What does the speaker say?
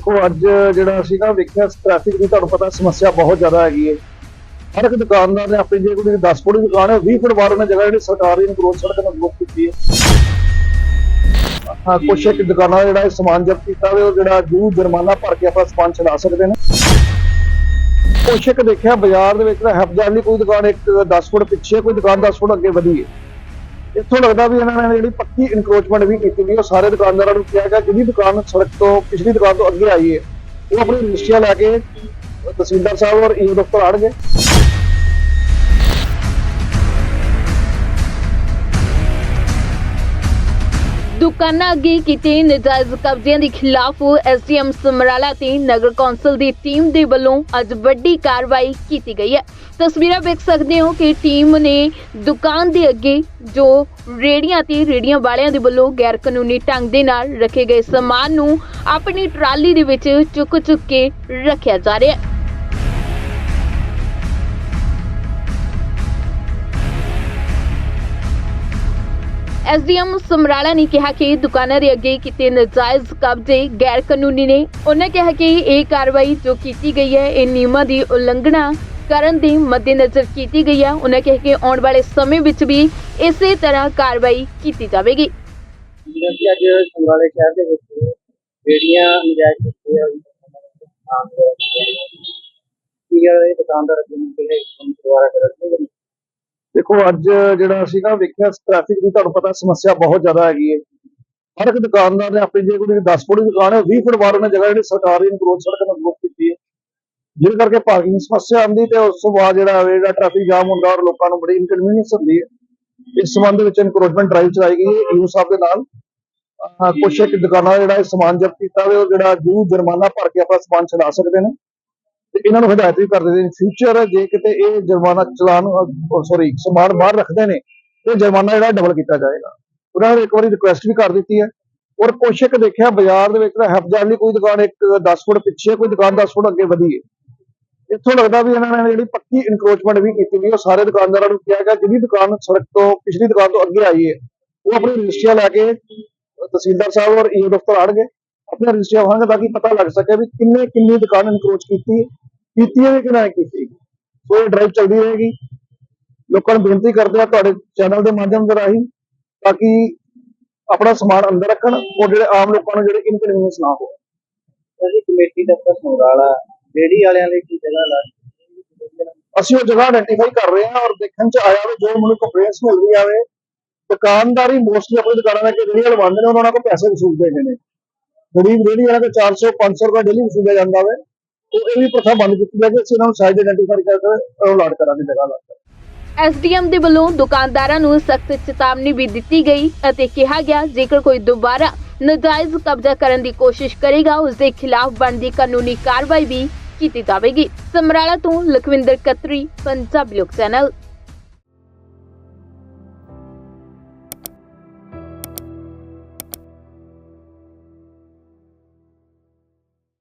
ਦੇਖੋ, ਅੱਜ ਜਿਹੜਾ ਅਸੀਂ ਨਾ ਵੇਖਿਆ ਟ੍ਰੈਫਿਕ ਦੀ ਤੁਹਾਨੂੰ ਪਤਾ ਸਮੱਸਿਆ ਬਹੁਤ ਜ਼ਿਆਦਾ ਹੈਗੀ ਹੈ। ਹਰ ਇੱਕ ਦੁਕਾਨਦਾਰ ਨੇ ਆਪਣੀ ਜੇ ਕੋਈ 10 ਫੁੱਟ ਦੀ ਦੁਕਾਨ ਹੈ 20 ਫੁੱਟ ਬਾਹਰ ਉਹਨੇ ਜਗ੍ਹਾ ਜਿਹੜੀ ਸਰਕਾਰੀ ਨੂੰ ਗਰੋਥ ਸੜਕ ਨੂੰ ਬਲੌਕ ਕੀਤੀ ਹੈ। ਹਾਂ ਕੁਛ ਇੱਕ ਦੁਕਾਨਾਂ ਦਾ ਜਿਹੜਾ ਇਹ ਸਮਾਨ ਜ਼ਬਤ ਕੀਤਾ ਹੋਵੇ ਉਹ ਜਿਹੜਾ ਜੂ ਜੁਰਮਾਨਾ ਭਰ ਕੇ ਆਪਣਾ ਸਮਾਨ ਚਲਾ ਸਕਦੇ ਨੇ। ਕੁਛ ਇੱਕ ਦੇਖਿਆ, ਬਾਜ਼ਾਰ ਦੇ ਵਿੱਚ ਨਾ ਹਫਜ਼ਾਰ ਕੋਈ ਦੁਕਾਨ ਇੱਕ 10 ਫੁੱਟ ਪਿੱਛੇ, ਕੋਈ ਦੁਕਾਨ 10 ਫੁੱਟ ਅੱਗੇ ਵਧੀ ਹੈ। ਇੱਥੋਂ ਲੱਗਦਾ ਵੀ ਇਹਨਾਂ ਨੇ ਜਿਹੜੀ ਪੱਕੀ ਇਨਕਰੋਚਮੈਂਟ ਵੀ ਕੀਤੀ ਵੀ ਉਹ ਸਾਰੇ ਦੁਕਾਨਦਾਰਾਂ ਨੂੰ ਕਿਹਾ ਗਿਆ ਜਿਹਦੀ ਦੁਕਾਨ ਸੜਕ ਤੋਂ, ਪਿਛਲੀ ਦੁਕਾਨ ਤੋਂ ਅੱਗੇ ਆਈ ਹੈ, ਉਹ ਆਪਣੀ ਰਜਿਸਟਰੀਆਂ ਲੈ ਕੇ ਤਹਿਸੀਲਦਾਰ ਸਾਹਿਬ ਔਰ ਈਓ ਦਫ਼ਤਰ ਆਣਗੇ ਦੁਕਾਨਾਂ ਅੱਗੇ ਕੀਤੇ ਨਜਾਇਜ਼ ਕਬਜ਼ਿਆਂ ਦੇ ਖਿਲਾਫ ਐਸਡੀਐਮ ਸਮਰਾਲਾ ਤੇ ਨਗਰ ਕੌਂਸਲ ਦੀ ਟੀਮ ਦੇ ਵੱਲੋਂ ਅੱਜ ਵੱਡੀ ਕਾਰਵਾਈ ਕੀਤੀ ਗਈ ਹੈ। ਤਸਵੀਰਾਂ ਵੇਖ ਸਕਦੇ ਹੋ ਕਿ ਟੀਮ ਨੇ ਦੁਕਾਨ ਦੇ ਅੱਗੇ ਜੋ ਰੇੜੀਆਂ ਤੇ ਰੇੜੀਆਂ ਵਾਲਿਆਂ ਦੇ ਵੱਲੋਂ ਗੈਰ ਕਾਨੂੰਨੀ ਢੰਗ ਦੇ ਨਾਲ ਰੱਖੇ ਗਏ ਸਮਾਨ ਨੂੰ ਆਪਣੀ ਟਰਾਲੀ ਦੇ ਵਿੱਚ ਚੁੱਕ ਚੁੱਕ ਕੇ ਰੱਖਿਆ ਜਾ ਰਿਹਾ ਹੈ। ਐਸਡੀਐਮ ਸਮਰਾਲਾ ਨੇ ਕਿਹਾ ਕਿ ਦੁਕਾਨਾਂ ਦੇ ਅੱਗੇ ਕੀਤੇ ਨਜਾਇਜ਼ ਕਬਜ਼ੇ ਗੈਰ ਕਾਨੂੰਨੀ ਨੇ। ਉਹਨਾਂ ਕਿਹਾ ਕਿ ਇਹ ਕਾਰਵਾਈ ਜੋ ਕੀਤੀ ਗਈ ਹੈ, ਇਹ ਨਿਯਮਾਂ ਦੀ ਉਲੰਘਣਾ ਕਰਨ ਦੇ ਮੱਦੇਨਜ਼ਰ ਕੀਤੀ ਗਈ ਹੈ। ਉਹਨਾਂ ਕਿਹਾ ਕਿ ਆਉਣ ਵਾਲੇ ਸਮੇਂ ਵਿੱਚ ਵੀ ਇਸੇ ਤਰ੍ਹਾਂ ਕਾਰਵਾਈ ਕੀਤੀ ਜਾਵੇਗੀ। ਜਿਵੇਂ ਕਿ ਅੱਜ ਸਮਰਾਲੇ ਸ਼ਹਿਰ ਦੇ ਵਿੱਚ ਜਿਹੜੀਆਂ ਨਜਾਇਜ਼ ਕੀਤੀ ਆ ਕੀ ਆ ਇਹ ਦੁਕਾਨਦਾਰ ਅੱਗੇ ਨੂੰ ਕਿਹਾ ਕੰਮ ਦੁਬਾਰਾ ਦੇਖੋ, ਅੱਜ ਜਿਹੜਾ ਅਸੀਂ ਨਾ ਵੇਖਿਆ ਟ੍ਰੈਫਿਕ ਦੀ, ਤੁਹਾਨੂੰ ਪਤਾ ਸਮੱਸਿਆ ਬਹੁਤ ਜ਼ਿਆਦਾ ਹੈਗੀ ਹੈ। ਹਰ ਇੱਕ ਦੁਕਾਨਦਾਰ ਨੇ ਆਪਣੀ ਜੇ ਕੋਈ 10 ਫੁੱਟ ਦੀ ਦੁਕਾਨ ਹੈ 20 ਫੁੱਟ ਬਾਹਰ ਉਹਨੇ ਜਗ੍ਹਾ ਜਿਹੜੀ ਸਰਕਾਰੀ ਨੂੰ ਸੜਕ ਨੂੰ ਬਲੌਕ ਕੀਤੀ ਹੈ। ਜਿਹਦੇ ਕਰਕੇ ਪਾਰਕਿੰਗ ਸਮੱਸਿਆ ਆਉਂਦੀ ਤੇ ਉਸ ਤੋਂ ਬਾਅਦ ਜਿਹੜਾ ਜਿਹੜਾ ਟ੍ਰੈਫਿਕ ਜਾਮ ਹੁੰਦਾ ਔਰ ਲੋਕਾਂ ਨੂੰ ਬੜੀ ਇਨਕਨਵੀਨੀਅੰਸ ਹੁੰਦੀ ਹੈ। ਇਸ ਸੰਬੰਧ ਵਿੱਚ ਇਨਕਰੋਚਮੈਂਟ ਡਰਾਈਵ ਚਲਾਈ ਗਈ ਹੈ ਯੂ ਸਾਹਿਬ ਦੇ ਨਾਲ। ਅਹ ਕੁਛ ਇੱਕ ਦੁਕਾਨਾਂ ਦਾ ਜਿਹੜਾ ਸਮਾਨ ਜ਼ਬਤ ਕੀਤਾ ਹੋਵੇ ਜਿਹੜਾ ਜੂ ਜੁਰਮਾਨਾ ਭਰ ਕੇ ਆਪਣਾ ਸਮਾਨ ਚਲਾ ਸਕਦੇ ਨੇ। ਤੇ ਇਹਨਾਂ ਨੂੰ ਹਦਾਇਤ ਵੀ ਕਰ ਦਿੰਦੇ ਨੇ ਫਿਊਚਰ ਜੇ ਕਿਤੇ ਇਹ ਜੁਰਮਾਨਾ ਚਲਾਨ ਸੌਰੀ ਸਮਾਨ ਬਾਹਰ ਰੱਖਦੇ ਨੇ, ਤੇ ਜੁਰਮਾਨਾ ਜਿਹੜਾ ਡਬਲ ਕੀਤਾ ਜਾਏਗਾ। ਉਹਨਾਂ ਨੇ ਇੱਕ ਵਾਰੀ ਰਿਕੁਐਸਟ ਵੀ ਕਰ ਦਿੱਤੀ ਹੈ। ਔਰ ਕੁਛ ਇੱਕ ਦੇਖਿਆ, ਬਾਜ਼ਾਰ ਦੇ ਵਿੱਚ ਤਾਂ ਹਫਜ਼ਾਰ ਲਈ ਕੋਈ ਦੁਕਾਨ ਇੱਕ 10 ਫੁੱਟ ਪਿੱਛੇ, ਕੋਈ ਦੁਕਾਨ 10 ਫੁੱਟ ਅੱਗੇ ਵਧੀ ਹੈ। ਇੱਥੋਂ ਲੱਗਦਾ ਵੀ ਇਹਨਾਂ ਨੇ ਜਿਹੜੀ ਪੱਕੀ ਇਨਕਰੋਚਮੈਂਟ ਵੀ ਕੀਤੀ ਵੀ, ਉਹ ਸਾਰੇ ਦੁਕਾਨਦਾਰਾਂ ਨੂੰ ਕਿਹਾ ਗਿਆ ਜਿਹਦੀ ਦੁਕਾਨ ਸੜਕ ਤੋਂ, ਪਿਛਲੀ ਦੁਕਾਨ ਤੋਂ ਅੱਗੇ ਆਈ ਹੈ, ਉਹ ਆਪਣੀ ਰਜਿਸਟਰੀਆਂ ਲੈ ਕੇ ਤਹਿਸੀਲਦਾਰ ਸਾਹਿਬ ਔਰ ਈਓ ਦਫ਼ਤਰ ਆਣਗੇ ਆਪਣੇ ਰਜਿਸਟਰੀਆਂ ਹੋਣਗੇ ਤਾਂ ਕਿ ਪਤਾ ਲੱਗ ਸਕੇ ਵੀ ਕਿੰਨੇ ਕਿੰਨੀ ਦੁਕਾਨ ਇਨਕਰੋਚ ਕੀਤੀ ਹੈ ਕੀਤੀ ਹੈ ਕਿ ਨਹੀਂ ਕੀਤੀ ਸੋ ਇਹ ਡਰਾਈਵ ਚੱਲਦੀ ਰਹੇਗੀ। ਲੋਕਾਂ ਨੂੰ ਬੇਨਤੀ ਕਰਦੇ ਆ ਤੁਹਾਡੇ ਚੈਨਲ ਦੇ ਮਾਧਿਅਮ ਦੇ ਰਾਹੀਂ ਤਾਂ ਕਿ ਆਪਣਾ ਸਮਾਨ ਅੰਦਰ ਰੱਖਣ ਔਰ ਜਿਹੜੇ ਆਮ ਲੋਕਾਂ ਨੂੰ ਜਿਹੜੇ ਇਨਕਨਵੀਨੀਅੰਸ ਨਾ ਹੋਵੇ ਅਸੀਂ ਕਮੇਟੀ ਦਫ਼ਤਰ ਸਮਰਾਲਾ ਜਿਹੜੀ ਵਾਲਿਆਂ ਲਈ ਕੀ ਜਗ੍ਹਾ ਲਾ ਅਸੀਂ ਉਹ ਜਗ੍ਹਾ ਆਇਡੈਂਟੀਫਾਈ ਕਰ ਰਹੇ ਹਾਂ ਔਰ ਦੇਖਣ ਚ ਆਇਆ ਵੀ ਜੋ ਮੈਨੂੰ ਕੰਪਲੇਂਟਸ ਮਿਲ ਰਹੀ ਆਵੇ ਦੁਕਾਨਦਾਰੀ ਮੋਸਟਲੀ ਆਪਣੀ ਦੁਕਾਨਾਂ ਦੇ ਜਿਹੜੀ ਲਵਾਉਂਦੇ ਨੇ ਉਹਨਾਂ ਕੋਲ ਪੈਸੇ ਵਸੂਲਦੇ ਨੇ। ਗਰੀਬ ਜਿਹੜੀ ਵਾਲਾ ਤੇ 400 500 ਰੁਪਏ ਡੇਲੀ ਵਸੂਲਿਆ ਜਾਂਦਾ ਵੇ। ਉਹ ਇਹ ਵੀ ਪ੍ਰਥਾ ਬੰਦ ਕੀਤੀ ਜਾਵੇ ਅਸੀਂ ਇਹਨਾਂ ਨੂੰ ਸਾਈਡ ਆਇਡੈਂਟੀਫਾਈ ਕਰਕੇ ਉਹ ਲਾਟ ਕਰਾਂਗੇ ਜਗ੍ਹਾ ਕੇ ਐਸਡੀਐਮ ਦੇ ਵੱਲੋਂ ਦੁਕਾਨਦਾਰਾਂ ਨੂੰ ਸਖਤ ਚੇਤਾਵਨੀ ਵੀ ਦਿੱਤੀ ਗਈ ਅਤੇ ਕਿਹਾ ਗਿਆ ਜੇਕਰ ਕੋਈ ਦੁਬਾਰਾ ਨਜਾਇਜ਼ ਕਬਜ਼ਾ ਕਰਨ ਦੀ ਕੋਸ਼ਿਸ਼ ਕਰੇਗਾ ਉਸ ਦੇ ਖਿਲਾਫ ਬਣਦੀ ਕਾਨੂੰਨੀ ਕਾਰਵਾਈ ਵੀ ਕੀਤੀ ਜਾਵੇਗੀ। ਸਮਰਾਲਾ ਤੋਂ ਲਖਵਿੰਦਰ ਕਤਰੀ ਪੰਜਾਬ ਲੋਕ ਚੈਨਲ।